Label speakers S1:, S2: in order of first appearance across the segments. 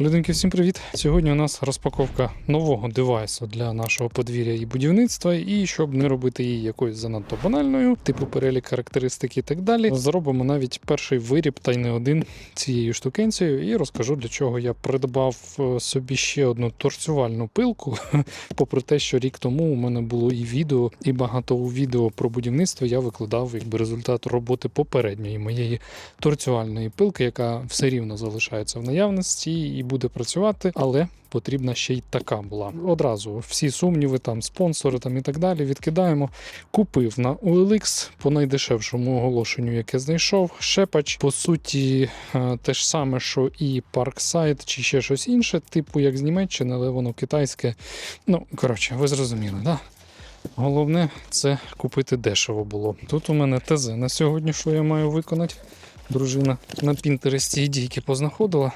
S1: Людинки, всім привіт! Сьогодні у нас розпаковка нового девайсу для нашого подвір'я і будівництва. І щоб не робити її якоюсь занадто банальною, типу перелік характеристик і так далі, зробимо навіть перший виріб та й не один цією штукенцією. І розкажу, для чого я придбав е, собі ще одну торцювальну пилку. Попри те, що рік тому у мене було і відео, і багато у відео про будівництво я викладав якби результат роботи попередньої моєї торцювальної пилки, яка все рівно залишається в наявності і буде працювати, але потрібна ще й така була. Одразу всі сумніви, там спонсори там і так далі відкидаємо. Купив на OLX по найдешевшому оголошенню, яке знайшов. Шепач, по суті, е, те ж саме, що і Parkside, чи ще щось інше, типу як з Німеччини, але воно китайське. Ну, коротше, ви зрозуміли, да? Головне це купити дешево було. Тут у мене ТЗ на сьогодні, що я маю виконати. Дружина на Пінтересті ідійки познаходила.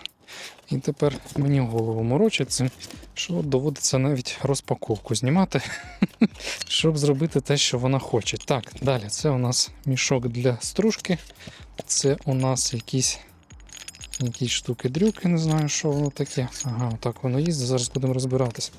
S1: І тепер мені голову морочить цим, що доводиться навіть розпаковку знімати, щоб зробити те, що вона хоче. Так, далі це у нас мішок для стружки. Це у нас якісь, якісь штуки-дрюки, не знаю, що воно таке. Ага, отак воно їздить, зараз будемо розбиратися.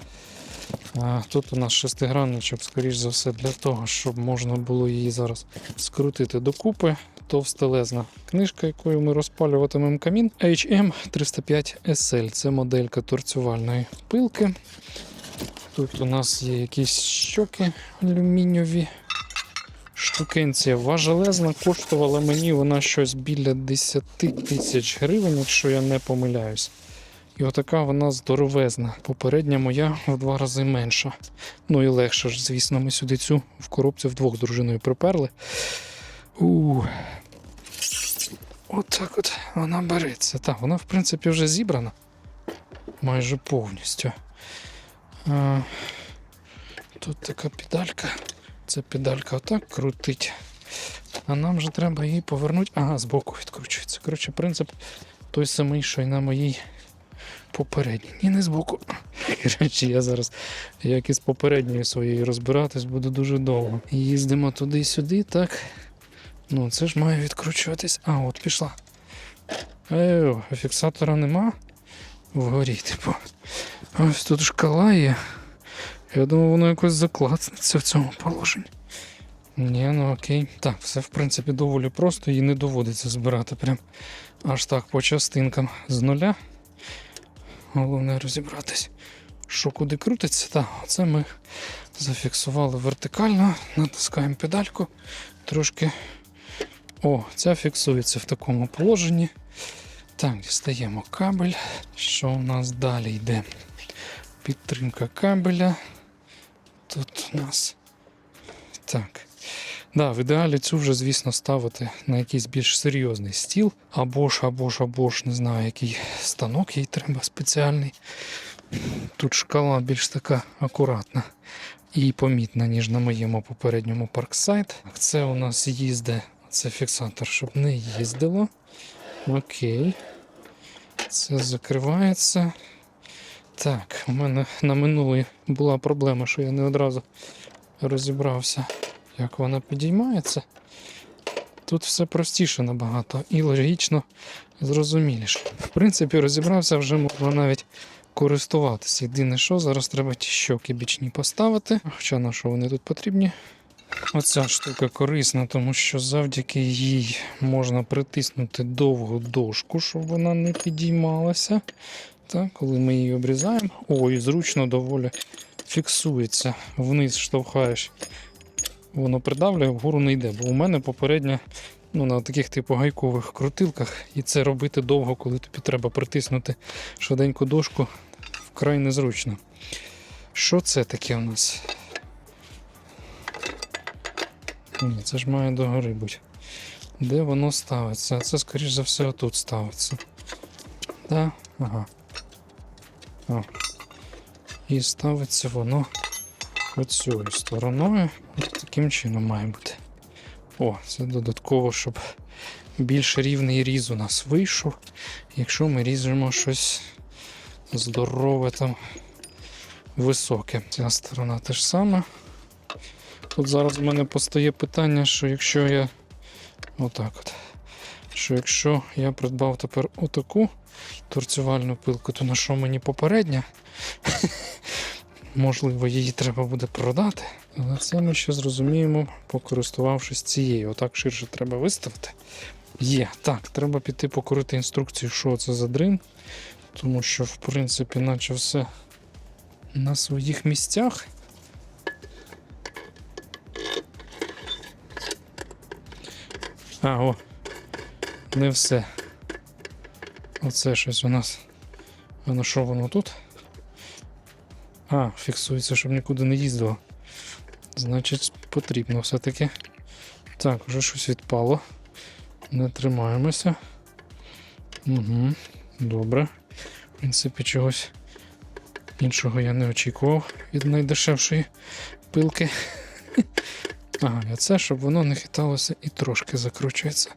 S1: Тут у нас шестигранничок, скоріш за все, для того, щоб можна було її зараз скрутити докупи. Товстелезна книжка, якою ми розпалюватимемо камін. HM305 SL це моделька торцювальної пилки. Тут у нас є якісь щоки алюмінієві. Штукенція важелезна, коштувала мені вона щось біля 10 тисяч гривень, якщо я не помиляюсь. І отака вона здоровезна. Попередня моя в два рази менша. Ну і легше ж, звісно, ми сюди цю в коробці вдвох дружиною приперли. У. Отак от вона береться. Так, вона, в принципі, вже зібрана майже повністю. А, тут така педалька. Це педалька отак крутить. А нам же треба її повернути. Ага, збоку відкручується. Коротше, принцип той самий, що й на моїй попередній. Ні, не збоку. Речі, я зараз, як із попередньою своєю розбиратись, буду дуже довго. Їздимо туди-сюди, так. Ну, це ж має відкручуватись. А, от пішла. Еу, фіксатора нема вгорі, типу. Ось тут шкала є. Я думав, воно якось заклацнеться в цьому положенні. Ні, ну окей. Так, все в принципі доволі просто, її не доводиться збирати прям аж так по частинкам з нуля. Головне розібратись, що куди крутиться. Так, оце ми зафіксували вертикально, натискаємо педальку, трошки. О, ця фіксується в такому положенні. Так, дістаємо кабель. Що у нас далі йде? Підтримка кабеля. Тут у нас. Так. Да, в ідеалі цю вже, звісно, ставити на якийсь більш серйозний стіл. Або ж, або ж, або ж, не знаю, який станок їй треба спеціальний. Тут шкала більш така акуратна і помітна, ніж на моєму попередньому парксайд. Це у нас їзде, це фіксатор, щоб не їздило. Окей. Це закривається. Так, у мене на минулій була проблема, що я не одразу розібрався, як вона підіймається. Тут все простіше набагато і логічно зрозуміліше. В принципі, розібрався, вже можна навіть користуватися. Єдине, що зараз треба ті щоки бічні поставити. Хоча на що вони тут потрібні. Оця штука корисна, тому що завдяки їй можна притиснути довгу дошку, щоб вона не підіймалася. Так, коли ми її обрізаємо, ой, зручно доволі фіксується. Вниз штовхаєш, воно придавлює, вгору не йде. Бо у мене попередня ну, на таких типу гайкових крутилках, і це робити довго, коли тобі треба притиснути швиденьку дошку, вкрай незручно. Що це таке у нас? Ні, це ж має догори бути. Де воно ставиться? Це, скоріш за все, отут ставиться. Да? Ага. О. І ставиться воно оцією стороною. Ось таким чином має бути. О, це додатково, щоб більш рівний різ у нас вийшов. Якщо ми ріжемо щось здорове там високе. Ця сторона теж саме. Тут зараз у мене постає питання, що якщо я. Отак от. Що якщо я придбав тепер отаку торцювальну пилку, то на що мені попередня? Можливо, її треба буде продати. Але це ми ще зрозуміємо, покористувавшись цією. Отак ширше треба виставити. Є. Так, треба піти покорити інструкцію, що це за дрин. Тому що, в принципі, наче все на своїх місцях. А, о, не все. Оце щось у нас. А що воно тут? А, фіксується, щоб нікуди не їздило. Значить, потрібно все-таки. Так, вже щось відпало. Не тримаємося. Угу, добре. В принципі, чогось іншого я не очікував від найдешевшої пилки. Ага, це, щоб воно не хиталося і трошки закручується.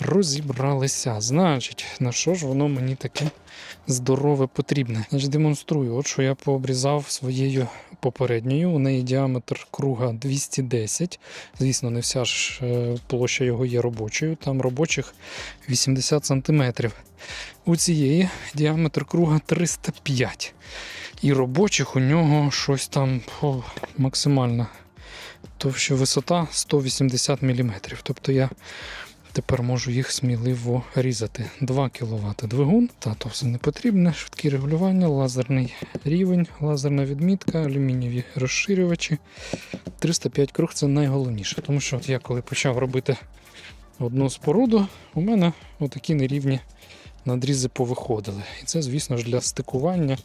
S1: Розібралися. Значить, на що ж воно мені таке здорове потрібне? Значить, демонструю, от що я пообрізав своєю попередньою. У неї діаметр круга 210. Звісно, не вся ж е, площа його є робочою. Там робочих 80 см. У цієї діаметр круга 305. І робочих у нього щось там о, максимальна товща висота 180 мм. Тобто я тепер можу їх сміливо різати. 2 кВт двигун, та то все не потрібне, швидкі регулювання, лазерний рівень, лазерна відмітка, алюмінієві розширювачі. 305 круг це найголовніше, тому що от я коли почав робити одну споруду, у мене отакі нерівні надрізи повиходили. І це, звісно ж, для стикування,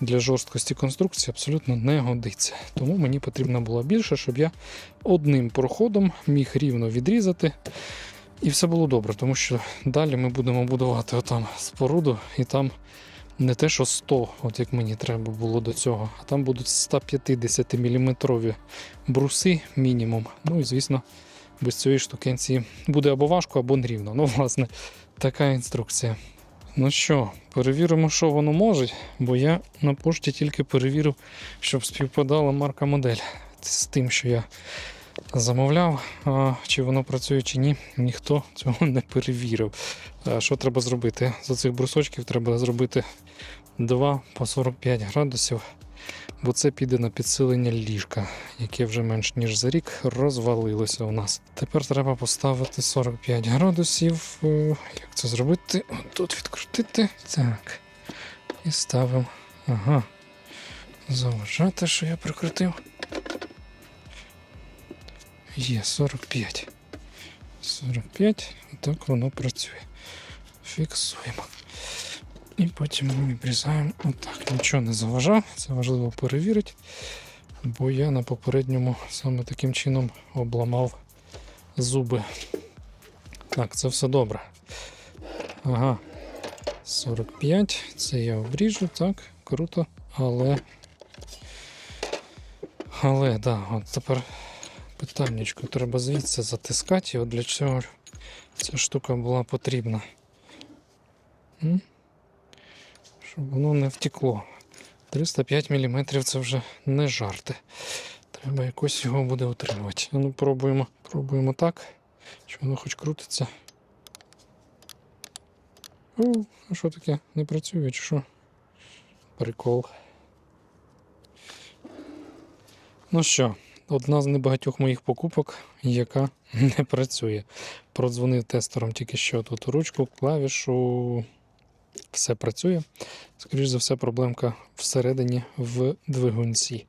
S1: для жорсткості конструкції абсолютно не годиться. Тому мені потрібно було більше, щоб я одним проходом міг рівно відрізати. І все було добре, тому що далі ми будемо будувати отам споруду, і там не те, що 100, от як мені треба було до цього, а там будуть 150 мм бруси мінімум. Ну і звісно, без цієї штукенції буде або важко, або нерівно. Ну, власне, така інструкція. Ну що, перевіримо, що воно може, бо я на пошті тільки перевірив, щоб співпадала марка модель з тим, що я замовляв. А чи воно працює чи ні, ніхто цього не перевірив. А що треба зробити? З цих брусочків треба зробити 2 по 45 градусів, бо це піде на підсилення ліжка, яке вже менш ніж за рік розвалилося у нас. Тепер треба поставити 45 градусів. Е, Як це зробити? Тут відкрутити. Так. І ставимо. Ага. Заважати, що я прикрутив. Є 45. 45. Так воно працює. Фіксуємо. І потім ми обрізаємо отак. Нічого не заважав, це важливо перевірити, бо я на попередньому саме таким чином обламав зуби. Так, це все добре. Ага. 45. Це я обріжу, так, круто. Але. Але, да, от тепер питаннячко треба звідси затискати. І от для чого ця штука була потрібна. М? Щоб воно не втекло. 305 мм це вже не жарти. Треба якось його буде утримувати. Ну, пробуємо, пробуємо так. Чи воно хоч крутиться. О, а що таке? Не працює, чи що? Прикол. Ну що, одна з небагатьох моїх покупок, яка не працює. Продзвонив тестером тільки що тут ручку, клавішу. Все працює. Скоріше за все, проблемка всередині в двигунці.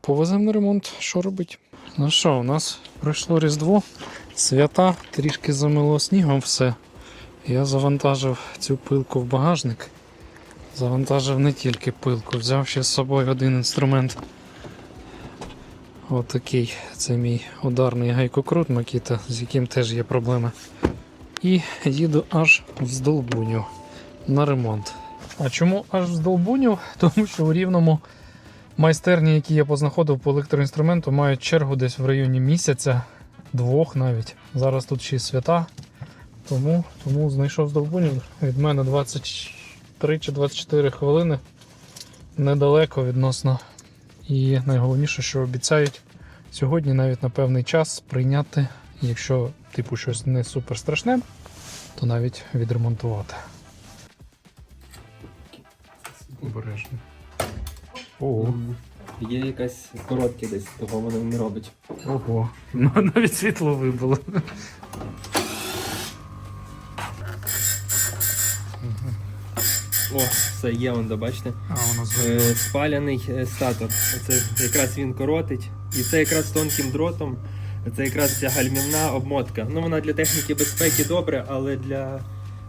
S1: Повеземо на ремонт, що робить? Ну що, у нас пройшло Різдво, свята, трішки замило снігом все. Я завантажив цю пилку в багажник. Завантажив не тільки пилку, взяв ще з собою один інструмент. Отакий. Це мій ударний гайкокрут Макіта, з яким теж є проблеми. І їду аж в Здолбуню на ремонт. А чому аж в Здолбуню? Тому що у рівному майстерні, які я познаходив по електроінструменту, мають чергу десь в районі місяця, двох навіть. Зараз тут ще свята. Тому, тому знайшов Здолбуню. Від мене 23 чи 24 хвилини. Недалеко відносно. І найголовніше, що обіцяють сьогодні навіть на певний час прийняти, якщо типу щось не супер страшне, то навіть відремонтувати. Обережно. Ого.
S2: Є якась коротке десь, того воно не робить.
S1: Ого. Ну, навіть світло вибило.
S2: О, все є, он, да, бачите?
S1: А, воно
S2: Е, спаляний е, статор. Це якраз він коротить. І це якраз тонким дротом. Це якраз ця гальмівна обмотка. Ну вона для техніки безпеки добре, але для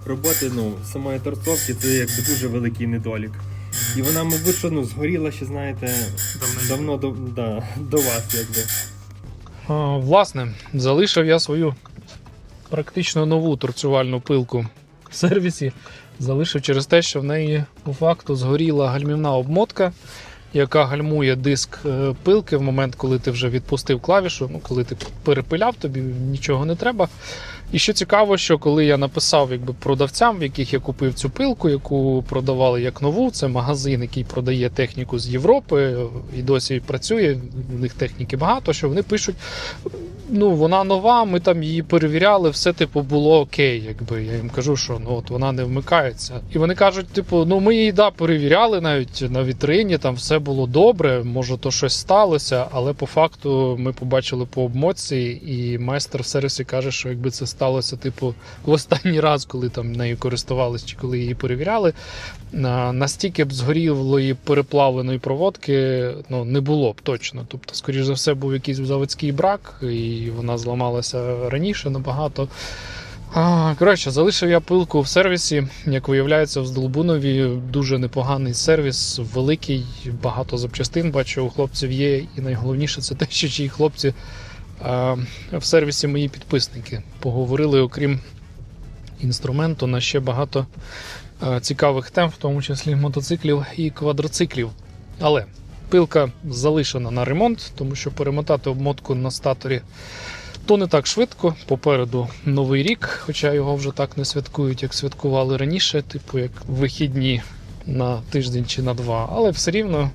S2: роботи ну, самої торцовки це якби дуже великий недолік. І вона, мабуть, що ну, згоріла ще, знаєте, давно до, да, до вас, якби.
S1: А, Власне, залишив я свою практично нову торцювальну пилку в сервісі. Залишив через те, що в неї по факту згоріла гальмівна обмотка, яка гальмує диск е, пилки в момент, коли ти вже відпустив клавішу, ну, коли ти перепиляв, тобі нічого не треба. І що цікаво, що коли я написав якби, продавцям, в яких я купив цю пилку, яку продавали як нову, це магазин, який продає техніку з Європи і досі працює. В них техніки багато, що вони пишуть. Ну, вона нова, ми там її перевіряли, все типу було окей. Якби я їм кажу, що ну от вона не вмикається. І вони кажуть, типу, ну ми її да, перевіряли навіть на вітрині, там все було добре, може то щось сталося, але по факту ми побачили по обмотці, і майстер в сервісі каже, що якби це сталося, типу, в останній раз, коли там нею користувались чи коли її перевіряли, настільки б згорілої переплавленої проводки ну, не було б точно. Тобто, скоріш за все, був якийсь заводський брак, і вона зламалася раніше набагато. Коротше, залишив я пилку в сервісі. Як виявляється, в Здолбунові дуже непоганий сервіс, великий, багато запчастин бачу, у хлопців є. І найголовніше це те, що ті хлопці а, в сервісі мої підписники поговорили, окрім інструменту, на ще багато цікавих тем, в тому числі мотоциклів і квадроциклів. Але пилка залишена на ремонт, тому що перемотати обмотку на статорі то не так швидко. Попереду новий рік, хоча його вже так не святкують, як святкували раніше, типу як вихідні на тиждень чи на два. Але все рівно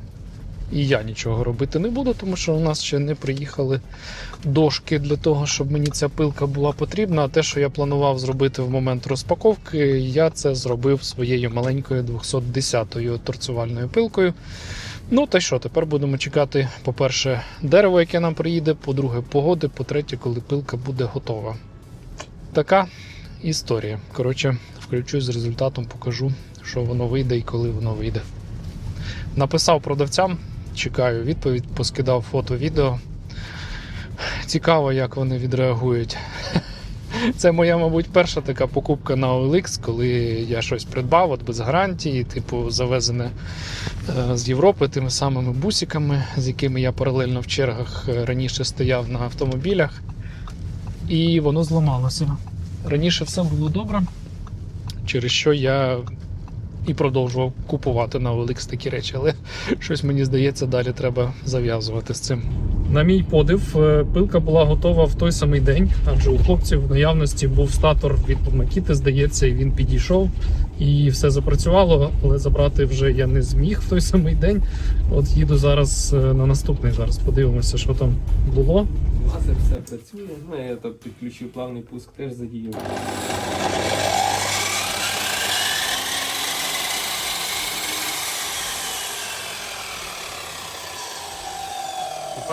S1: і я нічого робити не буду, тому що у нас ще не приїхали дошки для того, щоб мені ця пилка була потрібна. А те, що я планував зробити в момент розпаковки, я це зробив своєю маленькою 210-ю торцювальною пилкою. Ну та що, тепер будемо чекати, по-перше, дерево, яке нам приїде, по-друге, погоди, по-третє, коли пилка буде готова. Така історія. Коротше, включусь з результатом, покажу, що воно вийде і коли воно вийде. Написав продавцям, чекаю відповідь, поскидав фото, відео. Цікаво, як вони відреагують. Це моя, мабуть, перша така покупка на OLX, коли я щось придбав от без гарантії, типу завезене е, з Європи тими самими бусиками, з якими я паралельно в чергах е, раніше стояв на автомобілях. І воно зламалося. Раніше все було добре, через що я і продовжував купувати на OLX такі речі, але щось мені здається, далі треба зав'язувати з цим. На мій подив, е, пилка була готова в той самий день, адже у хлопців в наявності був статор від Макіти, здається, і він підійшов і все запрацювало, але забрати вже я не зміг в той самий день. От їду зараз е, на наступний. Зараз подивимося, що там було.
S2: Лазер все працює. Ну, я так підключив плавний пуск, теж задіяв.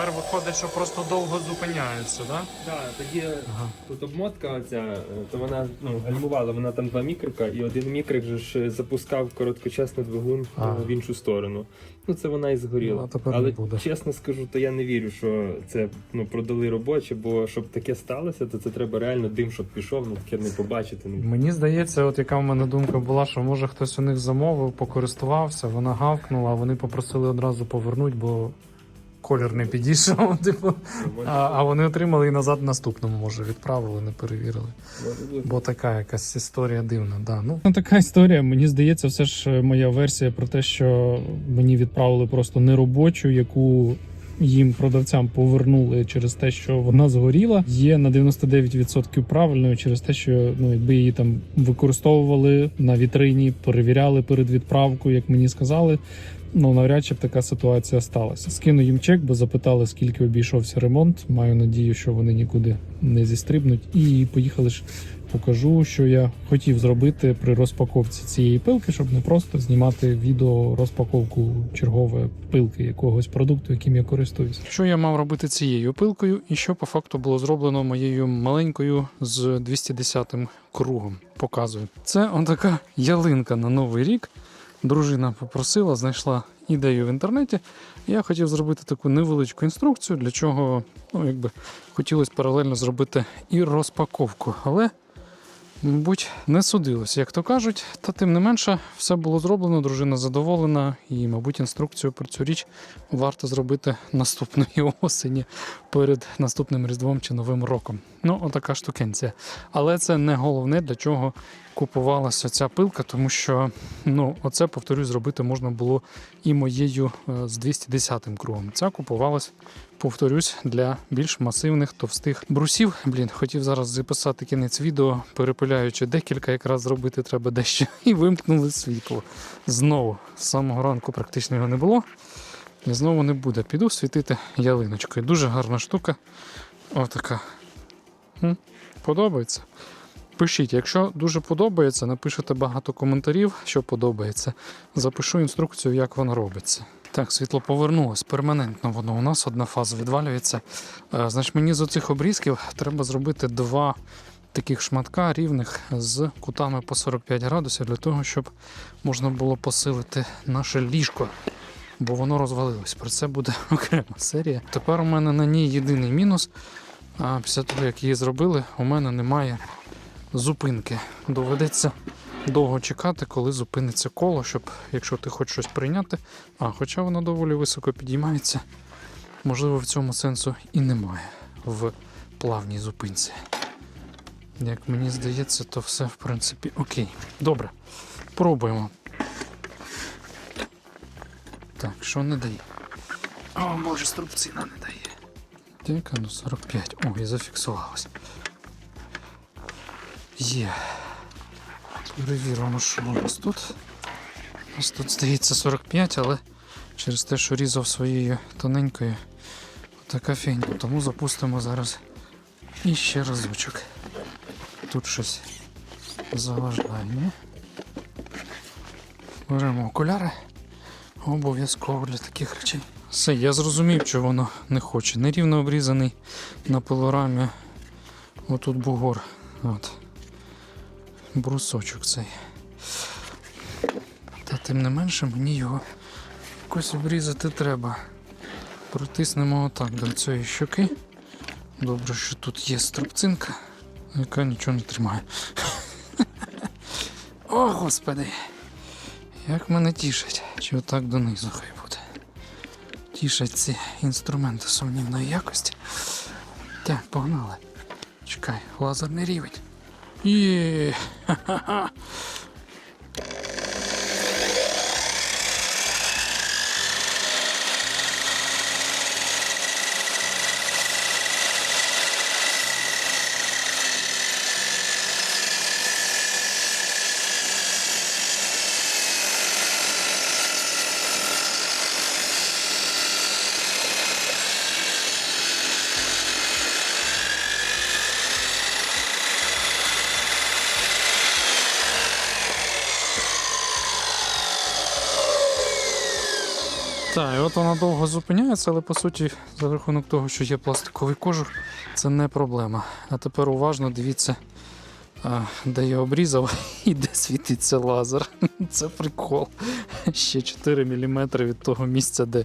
S1: Тепер виходить, що просто довго зупиняється, так?
S2: Так, тоді
S1: Ага.
S2: тут обмотка оця, е, то вона ну, гальмувала, вона там два мікрика, і один мікрик же ж запускав короткочасний двигун
S1: А.
S2: е, в іншу сторону. Ну це вона і згоріла.
S1: Ну, а тепер не
S2: Але
S1: буде.
S2: чесно скажу, то я не вірю, що це ну, продали робоче, бо щоб таке сталося, то це треба реально дим, щоб пішов, ну таке не побачити. Ну,
S1: Мені здається, от яка в мене думка була, що може хтось у них замовив, покористувався, вона гавкнула, а вони попросили одразу повернути, бо колір не підійшов. Типу. А, а вони отримали і назад наступному, може, відправили, не перевірили. Бо така якась історія дивна. Да. Ну, така історія. Мені здається, все ж е, моя версія про те, що мені відправили просто неробочу, яку їм продавцям повернули через те, що вона згоріла, є на 99% правильною через те, що ну якби її там використовували на вітрині, перевіряли перед відправкою, як мені сказали. Ну, навряд чи б така ситуація сталася. Скину їм чек, бо запитали, скільки обійшовся ремонт. Маю надію, що вони нікуди не зістрибнуть. І поїхали ж покажу, що я хотів зробити при розпаковці цієї пилки, щоб не просто знімати відео розпаковку чергової пилки якогось продукту, яким я користуюсь. Що я мав робити цією пилкою, і що по факту було зроблено моєю маленькою з 210 кругом. Показую. Це отака ялинка на новий рік. Дружина попросила, знайшла ідею в інтернеті. Я хотів зробити таку невеличку інструкцію, для чого ну, якби, хотілося паралельно зробити і розпаковку. Але, мабуть, не судилось, як то кажуть. Та тим не менше, все було зроблено, дружина задоволена, і, мабуть, інструкцію про цю річ варто зробити наступної осені перед наступним Різдвом чи Новим роком. Ну, отака штукенція. Але це не головне, для чого купувалася ця пилка, тому що, ну, оце, повторюсь, зробити можна було і моєю е, з 210 м кругом. Ця купувалась, повторюсь, для більш масивних товстих брусів. Блін, хотів зараз записати кінець відео, перепиляючи декілька, якраз зробити треба дещо. І вимкнули світло. Знову з самого ранку практично його не було. І знову не буде. Піду світити ялиночкою. Дуже гарна штука. Отака. Подобається. Пишіть, якщо дуже подобається, напишете багато коментарів, що подобається. Запишу інструкцію, як воно робиться. Так, світло повернулось. Перманентно воно у нас одна фаза відвалюється. Е, значить, мені з оцих обрізків треба зробити два таких шматка рівних з кутами по 45 градусів для того, щоб можна було посилити наше ліжко. Бо воно розвалилось. Про це буде окрема серія. Тепер у мене на ній єдиний мінус. А після того, як її зробили, у мене немає зупинки. Доведеться довго чекати, коли зупиниться коло, щоб, якщо ти хочеш щось прийняти, а хоча воно доволі високо підіймається, можливо, в цьому сенсу і немає в плавній зупинці. Як мені здається, то все в принципі окей. Добре, пробуємо. Так, що не дає? О, може, струбцина не дає. Так, ну 45. О, і зафіксувалось. Є. Перевіримо, що у нас тут. У нас тут здається 45, але через те, що різав своєю тоненькою, така фігня. Тому запустимо зараз іще разочок. Тут щось заважає. Беремо окуляри. Обов'язково для таких речей. Все, я зрозумів, що воно не хоче. Нерівно обрізаний на пилорамі. Отут бугор. От. Брусочок цей. Та тим не менше мені його якось обрізати треба. Протиснемо отак до цієї щоки. Добре, що тут є струбцинка, яка нічого не тримає. О, господи! Як мене тішить, чи отак донизу хай буде. Тішать ці інструменти сумнівної якості. Так, погнали. Чекай, лазерний рівень. Є. Ха-ха-ха. Так, і от вона довго зупиняється, але по суті, за рахунок того, що є пластиковий кожух, це не проблема. А тепер уважно дивіться, де я обрізав і де світиться лазер. Це прикол. Ще 4 мм від того місця, де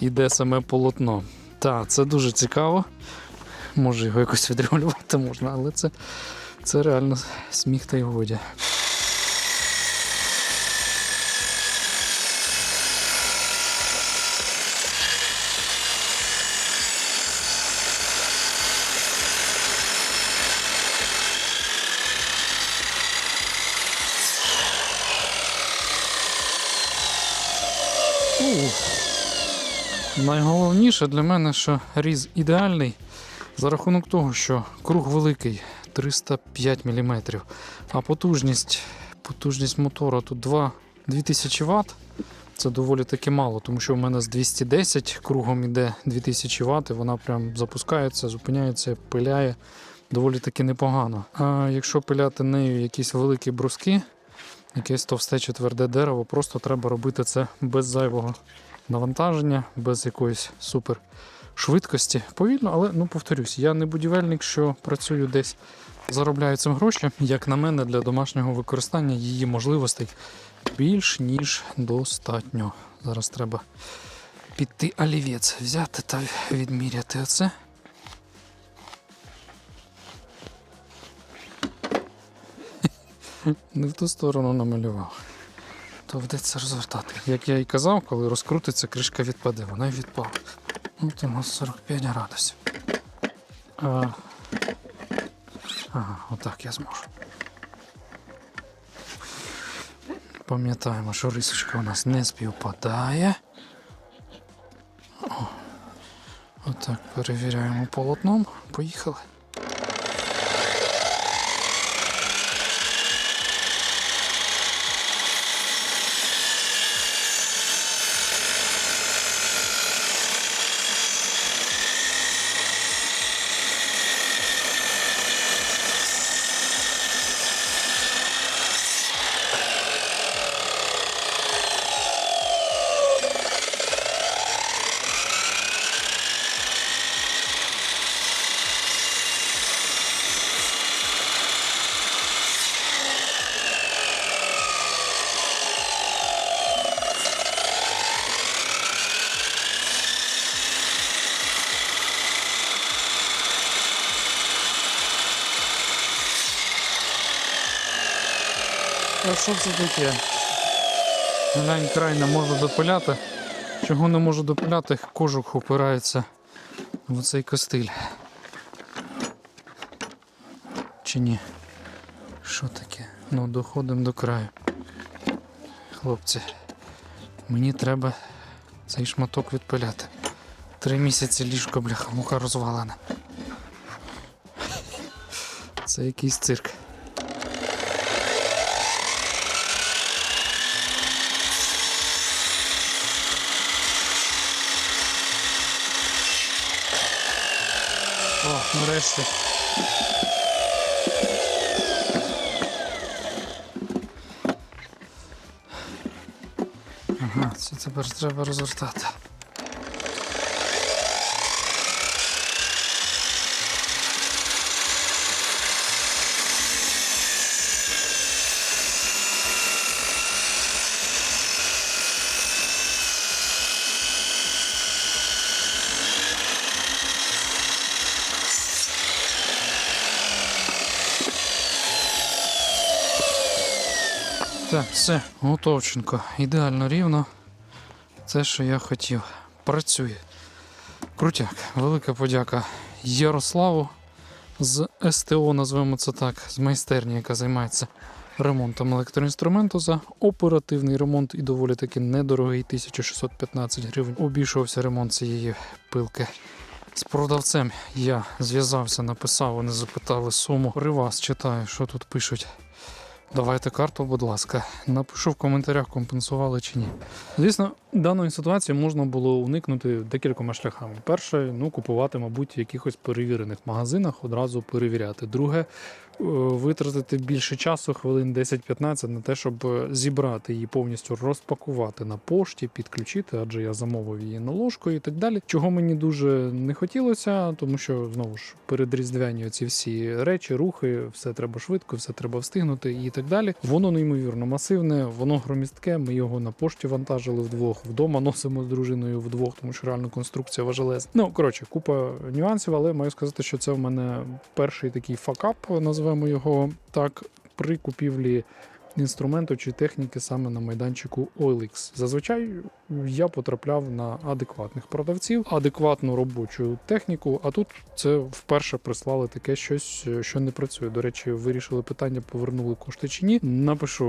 S1: йде саме полотно. Так, це дуже цікаво. Може його якось відрегулювати можна, але це, це реально сміх та й годі. Найголовніше для мене, що різ ідеальний за рахунок того, що круг великий 305 мм, а потужність, потужність мотора тут 2, 2000 Вт. Це доволі таки мало, тому що в мене з 210 кругом іде 2000 Вт, і вона прям запускається, зупиняється, пиляє доволі таки непогано. А якщо пиляти нею якісь великі бруски, якесь товсте чи тверде дерево, просто треба робити це без зайвого навантаження, без якоїсь супер швидкості. Повільно, але ну повторюсь, я не будівельник, що працюю десь, заробляю цим гроші. Як на мене, для домашнього використання її можливостей більш ніж достатньо. Зараз треба піти олівець взяти та відміряти оце. Не в ту сторону намалював. Доведеться розвертати. Як я і казав, коли розкрутиться, кришка відпаде. Вона й відпала. От у нас 45 градусів. А... Отак я зможу. Пам'ятаємо, що рисочка у нас не співпадає. Отак перевіряємо полотном. Поїхали. Що це таке? Глянь, край не можу допиляти. Чого не можу допиляти, кожух упирається в цей костиль. Чи ні? Що таке? Ну, доходимо до краю. Хлопці, мені треба цей шматок відпиляти. Три місяці ліжко, бляха, мука розвалена. Це якийсь цирк. О, нарешті. Ага, це тепер треба розвертати. Так, все, готовченко. Ідеально рівно. Це, що я хотів. Працює. Крутяк. Велика подяка Ярославу з СТО, назвемо це так, з майстерні, яка займається ремонтом електроінструменту за оперативний ремонт і доволі таки недорогий 1615 гривень. Обійшовся ремонт цієї пилки. З продавцем я зв'язався, написав, вони запитали суму. При вас читаю, що тут пишуть. Давайте карту, будь ласка. Напишу в коментарях, компенсували чи ні. Звісно, даної ситуації можна було уникнути декількома шляхами. Перше, ну купувати, мабуть, в якихось перевірених магазинах, одразу перевіряти. Друге, витратити більше часу, хвилин 10-15 на те, щоб е, зібрати її повністю розпакувати на пошті, підключити, адже я замовив її на ложку і так далі. Чого мені дуже не хотілося, тому що знову ж передріздвяні ці всі речі, рухи, все треба швидко, все треба встигнути і так далі. Воно неймовірно масивне, воно громістке. Ми його на пошті вантажили вдвох. Вдома носимо з дружиною вдвох, тому що реально конструкція важелезна. Ну коротше, купа нюансів, але маю сказати, що це в мене перший такий факап, назвемо його так, при купівлі. Інструменту чи техніки саме на майданчику OLX. Зазвичай я потрапляв на адекватних продавців, адекватну робочу техніку. А тут це вперше прислали таке щось, що не працює. До речі, вирішили питання, повернули кошти чи ні. Напишу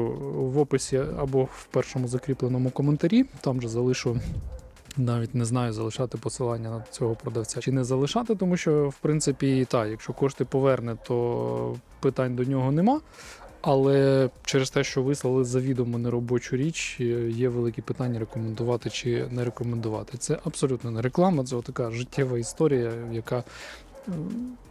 S1: в описі або в першому закріпленому коментарі. Там же залишу. Навіть не знаю, залишати посилання на цього продавця чи не залишати, тому що, в принципі, так, якщо кошти поверне, то питань до нього нема. Але через те, що вислали завідомо неробочу річ, є великі питання рекомендувати чи не рекомендувати. Це абсолютно не реклама, це така життєва історія, яка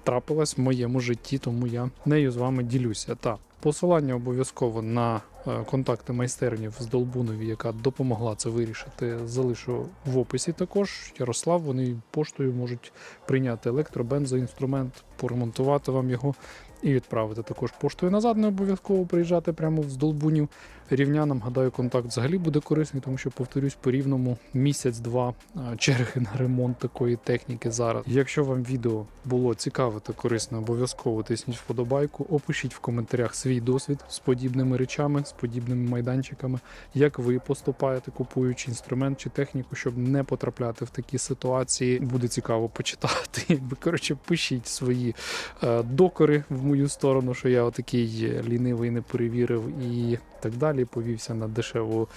S1: трапилась в моєму житті, тому я нею з вами ділюся. Та посилання обов'язково на е, контакти майстерні в Здолбунові, яка допомогла це вирішити, залишу в описі. Також Ярослав. Вони поштою можуть прийняти електробензоінструмент, поремонтувати вам його і відправити також поштою назад. Не обов'язково приїжджати прямо в Здолбунів. Рівнянам, гадаю, контакт взагалі буде корисний, тому що, повторюсь, по рівному місяць-два черги на ремонт такої техніки зараз. Якщо вам відео було цікаве та корисне, обов'язково тисніть вподобайку, опишіть в коментарях свій досвід з подібними речами, з подібними майданчиками, як ви поступаєте, купуючи інструмент чи техніку, щоб не потрапляти в такі ситуації. Буде цікаво почитати. Ви коротше пишіть свої е, докори в мою сторону, що я отакий е, лінивий не перевірив і так далі. Повівся на дешеву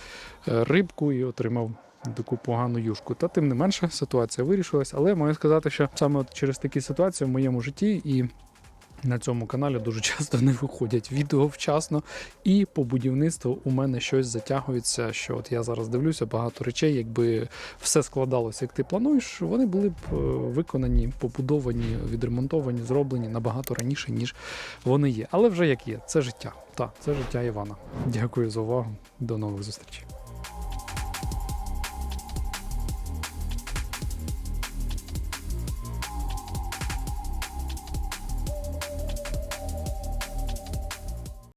S1: е, рибку і отримав. Таку погану юшку. Та тим не менше ситуація вирішилась, але маю сказати, що саме через такі ситуації в моєму житті і на цьому каналі дуже часто не виходять відео вчасно, і по будівництву у мене щось затягується. Що от я зараз дивлюся, багато речей, якби все складалося, як ти плануєш, вони були б е, виконані, побудовані, відремонтовані, зроблені набагато раніше, ніж вони є. Але вже як є, це життя. Так, це життя Івана. Дякую за увагу. До нових зустрічей.